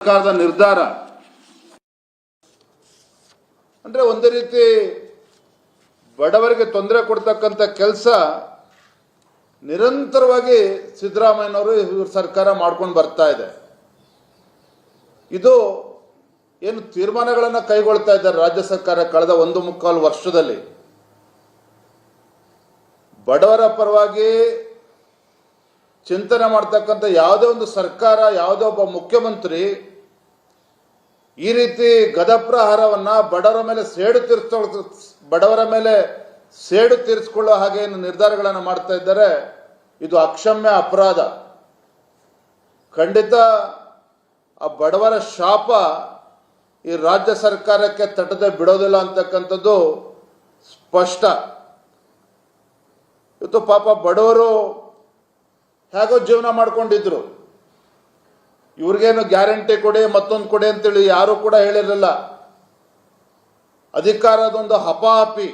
ಸರ್ಕಾರದ ನಿರ್ಧಾರ. ಅಂದ್ರೆ ಒಂದು ರೀತಿ ಬಡವರಿಗೆ ತೊಂದರೆ ಕೊಡ್ತಕ್ಕಂಥ ಕೆಲಸ ನಿರಂತರವಾಗಿ ಸಿದ್ದರಾಮಯ್ಯನವರು ಇವ್ರ ಸರ್ಕಾರ ಮಾಡ್ಕೊಂಡು ಬರ್ತಾ ಇದೆ. ಇದು ಏನು ತೀರ್ಮಾನಗಳನ್ನು ಕೈಗೊಳ್ತಾ ಇದ್ದಾರೆ ರಾಜ್ಯ ಸರ್ಕಾರ ಕಳೆದ ಒಂದು ಮುಕ್ಕಾಲು ವರ್ಷದಲ್ಲಿ. ಬಡವರ ಪರವಾಗಿ ಚಿಂತನೆ ಮಾಡ್ತಕ್ಕಂಥ ಯಾವುದೇ ಒಂದು ಸರ್ಕಾರ, ಯಾವುದೇ ಒಬ್ಬ ಮುಖ್ಯಮಂತ್ರಿ ಈ ರೀತಿ ಗದಪ್ರಹಾರವನ್ನ ಬಡವರ ಮೇಲೆ ಸೇಡು ತೀರ್ಸ್ಕೊ ಬಡವರ ಮೇಲೆ ಸೇಡು ತೀರಿಸ್ಕೊಳ್ಳೋ ಹಾಗೆ ನಿರ್ಧಾರಗಳನ್ನು ಮಾಡ್ತಾ ಇದ್ದಾರೆ. ಇದು ಅಕ್ಷಮ್ಯ ಅಪರಾಧ. ಖಂಡಿತ ಆ ಬಡವರ ಶಾಪ ಈ ರಾಜ್ಯ ಸರ್ಕಾರಕ್ಕೆ ತಟ್ಟದೆ ಬಿಡೋದಿಲ್ಲ ಅಂತಕ್ಕಂಥದ್ದು ಸ್ಪಷ್ಟ. ಇವತ್ತು ಪಾಪ ಬಡವರು ಹೇಗೋ ಜೀವನ ಮಾಡ್ಕೊಂಡಿದ್ರು. ಇವ್ರಿಗೇನು ಗ್ಯಾರಂಟಿ ಕೊಡಿ, ಮತ್ತೊಂದು ಕೊಡಿ ಅಂತೇಳಿ ಯಾರು ಕೂಡ ಹೇಳಿರಲಿಲ್ಲ. ಅಧಿಕಾರದೊಂದು ಹಪಾಹಪಿ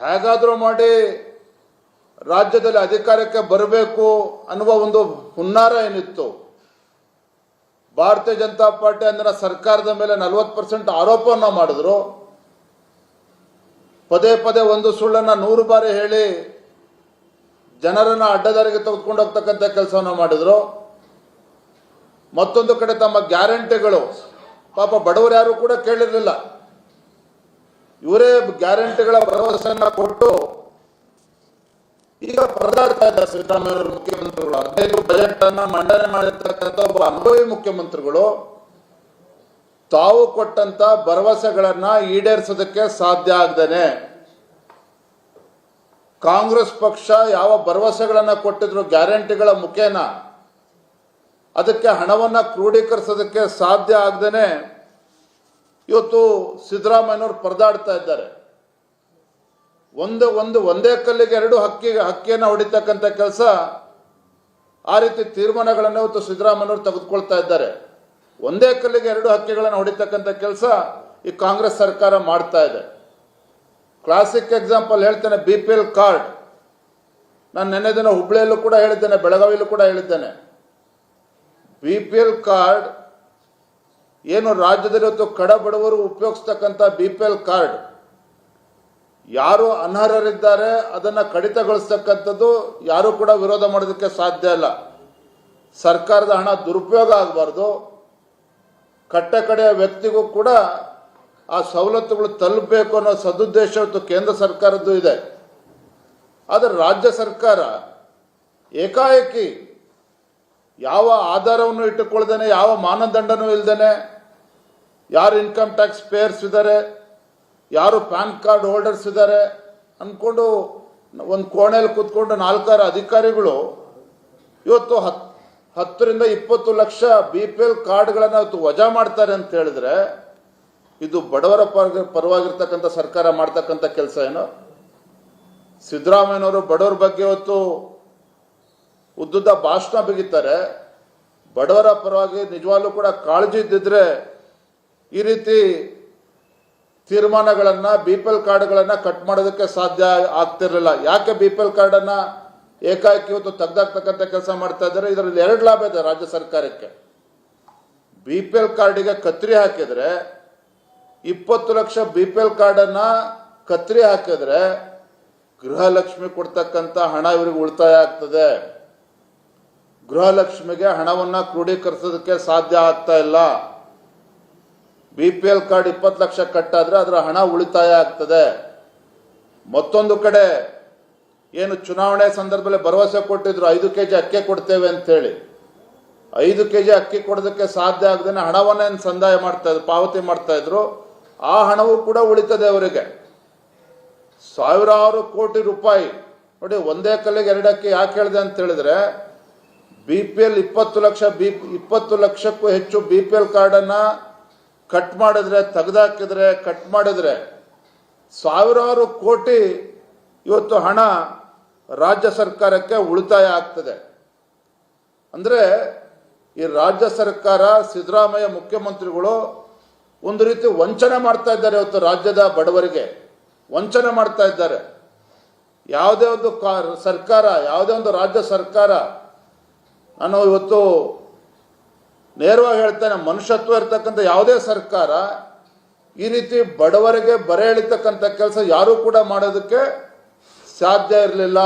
ಹೇಗಾದರೂ ಮಾಡಿ ರಾಜ್ಯದಲ್ಲಿ ಅಧಿಕಾರಕ್ಕೆ ಬರಬೇಕು ಅನ್ನುವ ಒಂದು ಹುನ್ನಾರ ಏನಿತ್ತು. ಭಾರತೀಯ ಜನತಾ ಪಾರ್ಟಿ ಅಂದ್ರೆ ಸರ್ಕಾರದ ಮೇಲೆ ನಲವತ್ತು ಪರ್ಸೆಂಟ್ ಆರೋಪವನ್ನು ಮಾಡಿದ್ರು. ಪದೇ ಪದೇ ಒಂದು ಸುಳ್ಳನ್ನ ನೂರು ಬಾರಿ ಹೇಳಿ ಜನರನ್ನು ಅಡ್ಡದಾರಿಗೆ ತೆಗೆದುಕೊಂಡು ಹೋಗ್ತಕ್ಕಂಥ ಕೆಲಸವನ್ನು ಮಾಡಿದ್ರು. ಮತ್ತೊಂದು ಕಡೆ ತಮ್ಮ ಗ್ಯಾರಂಟಿಗಳು. ಪಾಪ ಬಡವರು ಯಾರು ಕೂಡ ಕೇಳಿರಲಿಲ್ಲ. ಇವರೇ ಗ್ಯಾರಂಟಿಗಳ ಭರವಸೆಯನ್ನ ಕೊಟ್ಟು ಈಗ ಪರದಾಡ್ತಾ ಇದ್ದಾರೆ ಸಿದ್ದರಾಮಯ್ಯ ಮುಖ್ಯಮಂತ್ರಿಗಳು. ಹದಿನೈದು ಬಜೆಟ್ ಅನ್ನ ಮಂಡನೆ ಮಾಡಿರ್ತಕ್ಕಂಥ ಒಬ್ಬ ಅನುಭವಿ ಮುಖ್ಯಮಂತ್ರಿಗಳು ತಾವು ಕೊಟ್ಟಂತ ಭರವಸೆಗಳನ್ನ ಈಡೇರಿಸೋದಕ್ಕೆ ಸಾಧ್ಯ ಆಗದೇನೆ. ಕಾಂಗ್ರೆಸ್ ಪಕ್ಷ ಯಾವ ಭರವಸೆಗಳನ್ನ ಕೊಟ್ಟಿದ್ರು ಗ್ಯಾರಂಟಿಗಳ ಮುಖೇನ ಅದಕ್ಕೆ ಹಣವನ್ನು ಕ್ರೋಢೀಕರಿಸೋದಕ್ಕೆ ಸಾಧ್ಯ ಆಗದೇನೆ ಇವತ್ತು ಸಿದ್ದರಾಮಯ್ಯನವರು ಪರದಾಡ್ತಾ ಇದ್ದಾರೆ. ಒಂದು ಒಂದು, ಒಂದೇ ಕಲ್ಲಿಗೆ ಎರಡು ಹಕ್ಕಿಗೆ ಹಕ್ಕಿಯನ್ನು ಹೊಡಿತಕ್ಕಂಥ ಕೆಲಸ ಆ ರೀತಿ ತೀರ್ಮಾನಗಳನ್ನು ಇವತ್ತು ಸಿದ್ದರಾಮಯ್ಯನವರು ತೆಗೆದುಕೊಳ್ತಾ ಇದ್ದಾರೆ. ಒಂದೇ ಕಲ್ಲಿಗೆ ಎರಡು ಹಕ್ಕಿಗಳನ್ನು ಹೊಡಿತಕ್ಕಂಥ ಕೆಲಸ ಈ ಕಾಂಗ್ರೆಸ್ ಸರ್ಕಾರ ಮಾಡ್ತಾ ಇದೆ. ಕ್ಲಾಸಿಕ್ ಎಕ್ಸಾಂಪಲ್ ಹೇಳ್ತೇನೆ, ಬಿ ಪಿ ಎಲ್ ಕಾರ್ಡ್. ನಾನು ನೆನ್ನೆ ದಿನ ಹುಬ್ಳಿಯಲ್ಲೂ ಕೂಡ ಹೇಳಿದ್ದೇನೆ, ಬೆಳಗಾವಿಯಲ್ಲೂ ಕೂಡ ಹೇಳಿದ್ದೇನೆ. ಬಿ ಪಿ ಎಲ್ ಕಾರ್ಡ್ ಏನು ರಾಜ್ಯದಲ್ಲಿ ಇವತ್ತು ಕಡಬಡವರು ಉಪಯೋಗಿಸ್ತಕ್ಕಂಥ ಬಿ ಪಿ ಎಲ್ ಕಾರ್ಡ್ ಯಾರು ಅನರ್ಹರಿದ್ದಾರೆ, ಅದನ್ನು ಕಡಿತಗೊಳಿಸ್ತಕ್ಕಂಥದ್ದು ಯಾರು ಕೂಡ ವಿರೋಧ ಮಾಡೋದಕ್ಕೆ ಸಾಧ್ಯ ಇಲ್ಲ. ಸರ್ಕಾರದ ಹಣ ದುರುಪಯೋಗ ಆಗಬಾರ್ದು. ಕಟ್ಟ ಕಡೆಯ ವ್ಯಕ್ತಿಗೂ ಕೂಡ ಆ ಸವಲತ್ತುಗಳು ತಲುಪಬೇಕು ಅನ್ನೋ ಸದುದ್ದೇಶ ಇವತ್ತು ಕೇಂದ್ರ ಸರ್ಕಾರದ್ದು ಇದೆ. ಆದರೆ ರಾಜ್ಯ ಸರ್ಕಾರ ಏಕಾಏಕಿ ಯಾವ ಆಧಾರವನ್ನು ಇಟ್ಟುಕೊಳ್ಳದೇನೆ, ಯಾವ ಮಾನದಂಡನೂ ಇಲ್ಲದೇನೆ ಯಾರು ಇನ್ಕಮ್ ಟ್ಯಾಕ್ಸ್ ಪೇಯರ್ಸ್ ಇದ್ದಾರೆ ಯಾರು ಪ್ಯಾನ್ ಕಾರ್ಡ್ ಹೋಲ್ಡರ್ಸ್ ಇದ್ದಾರೆ ಅಂದ್ಕೊಂಡು ಒಂದು ಕೋಣೆಯಲ್ಲಿ ಕೂತ್ಕೊಂಡು ನಾಲ್ಕಾರು ಅಧಿಕಾರಿಗಳು ಇವತ್ತು ಹತ್, ಹತ್ತರಿಂದ ಇಪ್ಪತ್ತು ಲಕ್ಷ ಬಿ ಪಿ ಎಲ್ ಕಾರ್ಡ್ಗಳನ್ನು ಇವತ್ತು ವಜಾ ಮಾಡ್ತಾರೆ ಅಂತ ಹೇಳಿದ್ರೆ, ಇದು ಬಡವರ ಪರ, ಪರವಾಗಿರ್ತಕ್ಕಂಥ ಸರ್ಕಾರ ಮಾಡ್ತಕ್ಕಂಥ ಕೆಲಸ ಏನು? ಸಿದ್ದರಾಮಯ್ಯನವರು ಬಡವರ ಬಗ್ಗೆ ಇವತ್ತು ಉದ್ದುದ್ದ ಭಾಷಣ ಬಿಗಿತಾರೆ ಬಡವರ ಪರವಾಗಿ ನಿಜವಾಗ್ಲೂ ಕೂಡ ಕಾಳಜಿ ಇದ್ದಿದ್ರೆ ಈ ರೀತಿ ತೀರ್ಮಾನಗಳನ್ನ ಬಿ ಪಿ ಎಲ್ ಕಾರ್ಡ್ಗಳನ್ನ ಕಟ್ ಮಾಡೋದಕ್ಕೆ ಸಾಧ್ಯ ಆಗ್ತಿರಲಿಲ್ಲ. ಯಾಕೆ ಬಿ ಪಿ ಎಲ್ ಕಾರ್ಡನ್ನ ಏಕಾಏಕಿ ಇವತ್ತು ತೆಗ್ದಾಕ್ತಕ್ಕಂಥ ಕೆಲಸ ಮಾಡ್ತಾ ಇದ್ದಾರೆ? ಇದರಲ್ಲಿ ಎರಡು ಲಾಭ ಇದೆ ರಾಜ್ಯ ಸರ್ಕಾರಕ್ಕೆ. ಬಿ ಪಿ ಎಲ್ ಕಾರ್ಡಿಗೆ ಕತ್ರಿ ಹಾಕಿದ್ರೆ, ಇಪ್ಪತ್ತು ಲಕ್ಷ ಬಿ ಪಿ ಎಲ್ ಕಾರ್ಡನ್ನ ಕತ್ರಿ ಹಾಕಿದ್ರೆ ಗೃಹಲಕ್ಷ್ಮಿ ಕೊಡ್ತಕ್ಕಂಥ ಹಣ ಇವರಿಗೆ ಉಳಿತಾಯ ಆಗ್ತದೆ. ಗೃಹಲಕ್ಷ್ಮಿಗೆ ಹಣವನ್ನ ಕ್ರೋಢೀಕರಿಸೋದಕ್ಕೆ ಸಾಧ್ಯ ಆಗ್ತಾ ಇಲ್ಲ. ಬಿ ಪಿ ಎಲ್ ಕಾರ್ಡ್ ಇಪ್ಪತ್ತು ಲಕ್ಷ ಕಟ್ಟಾದ್ರೆ ಅದರ ಹಣ ಉಳಿತಾಯ ಆಗ್ತದೆ. ಮತ್ತೊಂದು ಕಡೆ ಏನು ಚುನಾವಣೆ ಸಂದರ್ಭದಲ್ಲಿ ಭರವಸೆ ಕೊಟ್ಟಿದ್ರು ಐದು ಕೆ ಜಿ ಅಕ್ಕಿ ಕೊಡ್ತೇವೆ ಅಂತೇಳಿ ಐದು ಕೆ ಜಿ ಅಕ್ಕಿ ಕೊಡೋದಕ್ಕೆ ಸಾಧ್ಯ ಆಗದೇನೆ ಹಣವನ್ನೇನು ಸಂದಾಯ ಮಾಡ್ತಾ ಇದ್ರು, ಪಾವತಿ ಮಾಡ್ತಾ ಇದ್ರು. ಆ ಹಣವೂ ಕೂಡ ಉಳಿತದೆ ಅವರಿಗೆ. ಸಾವಿರಾರು ಕೋಟಿ ರೂಪಾಯಿ. ನೋಡಿ, ಒಂದೇ ಕಲ್ಲಿಗೆ ಎರಡು ಅಕ್ಕಿ ಯಾಕೆ ಹೇಳಿದೆ ಅಂತ ಹೇಳಿದ್ರೆ ಬಿ ಪಿ ಎಲ್ ಇಪ್ಪತ್ತು ಲಕ್ಷ ಬಿ ಇಪ್ಪತ್ತು ಲಕ್ಷಕ್ಕೂ ಹೆಚ್ಚು ಬಿ ಪಿ ಎಲ್ ಕಾರ್ಡನ್ನು ಕಟ್ ಮಾಡಿದ್ರೆ, ತೆಗೆದಾಕಿದ್ರೆ ಕಟ್ ಮಾಡಿದ್ರೆ ಸಾವಿರಾರು ಕೋಟಿ ಇವತ್ತು ಹಣ ರಾಜ್ಯ ಸರ್ಕಾರಕ್ಕೆ ಉಳಿತಾಯ ಆಗ್ತದೆ. ಅಂದರೆ ಈ ರಾಜ್ಯ ಸರ್ಕಾರ, ಸಿದ್ದರಾಮಯ್ಯ ಮುಖ್ಯಮಂತ್ರಿಗಳು ಒಂದು ರೀತಿ ವಂಚನೆ ಮಾಡ್ತಾ ಇದ್ದಾರೆ ಇವತ್ತು ರಾಜ್ಯದ ಬಡವರಿಗೆ. ವಂಚನೆ ಮಾಡ್ತಾ ಇದ್ದಾರೆ. ಯಾವುದೇ ಒಂದು ಸರ್ಕಾರ, ಯಾವುದೇ ಒಂದು ರಾಜ್ಯ ಸರ್ಕಾರ ನಾನು ಇವತ್ತು ನೇರವಾಗಿ ಹೇಳ್ತೇನೆ, ಮನುಷ್ಯತ್ವ ಇರ್ತಕ್ಕಂಥ ಯಾವುದೇ ಸರ್ಕಾರ ಈ ರೀತಿ ಬಡವರಿಗೆ ಬರೆ ಎಳಿತಕ್ಕಂಥ ಕೆಲಸ ಯಾರೂ ಕೂಡ ಮಾಡೋದಕ್ಕೆ ಸಾಧ್ಯ ಇರಲಿಲ್ಲ.